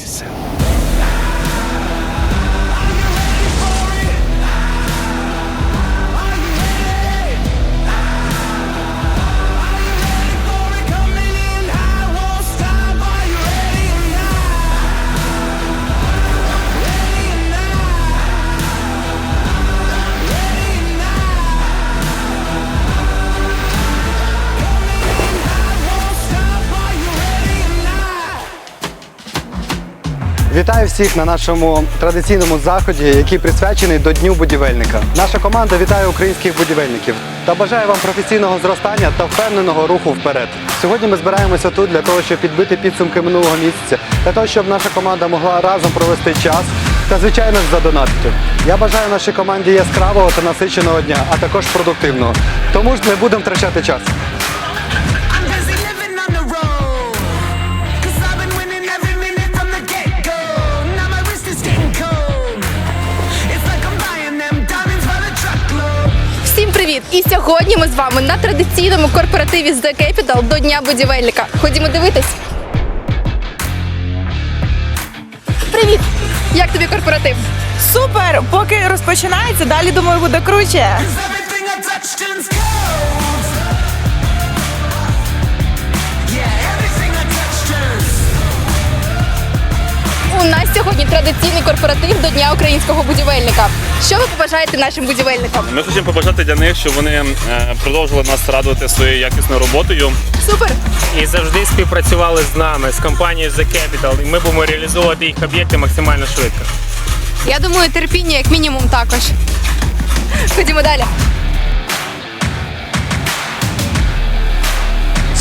yourself. Вітаю всіх на нашому традиційному заході, який присвячений до Дню будівельника. Наша команда вітає українських будівельників та бажає вам професійного зростання та впевненого руху вперед. Сьогодні ми збираємося тут для того, щоб підбити підсумки минулого місяця, для того, щоб наша команда могла разом провести час та, звичайно, ж задонатити. Я бажаю нашій команді яскравого та насиченого дня, а також продуктивного. Тому ж не будемо втрачати час. І сьогодні ми з вами на традиційному корпоративі з The Capital до Дня будівельника. Ходімо дивитись. Привіт! Як тобі корпоратив? Супер! Поки розпочинається, далі думаю буде круче. У нас сьогодні традиційний корпоратив до Дня українського будівельника. Що ви побажаєте нашим будівельникам? Ми хочемо побажати для них, щоб вони е, продовжили нас радувати своєю якісною роботою. Супер! і завжди співпрацювали з нами, з компанією The Capital, і ми будемо реалізовувати їх об'єкти максимально швидко. Я думаю, терпіння як мінімум також. Ходімо далі.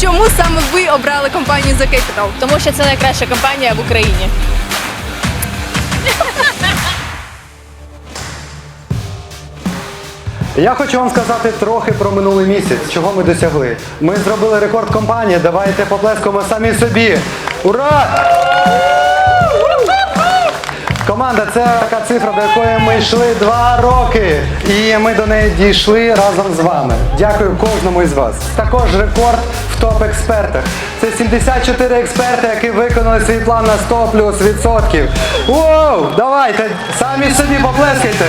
Чому саме ви обрали компанію The Capital? Тому що це найкраща компанія в Україні. Я хочу вам сказати трохи про минулий місяць, чого ми досягли. Ми зробили рекорд компанії. Давайте поплескаємо самі собі. Ура! Команда, це така цифра, до якої ми йшли два роки. І ми до неї дійшли разом з вами. Дякую кожному із вас. Також рекорд в топ-експертах. Це 74 експерти, які виконали свій план на 100 плюс відсотків. Воу! Давайте, самі собі поплескайте.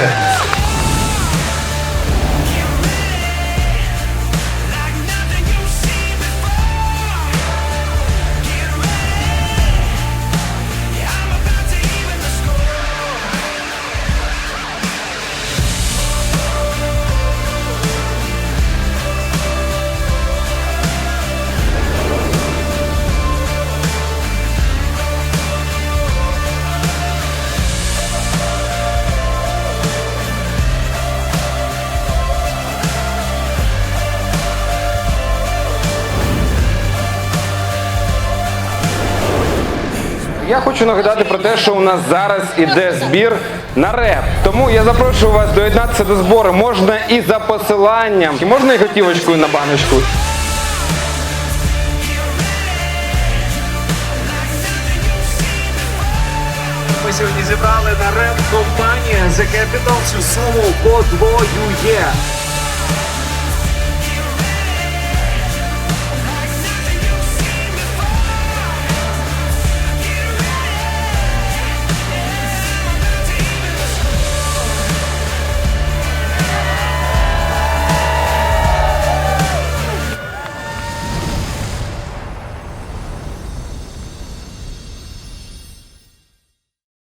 Я хочу нагадати про те, що у нас зараз іде збір на реп. Тому я запрошую вас доєднатися до збору. Можна і за посиланням, і можна і готівочкою на баночку. Ми сьогодні зібрали на реп компанія The Capital цю суму подвоює.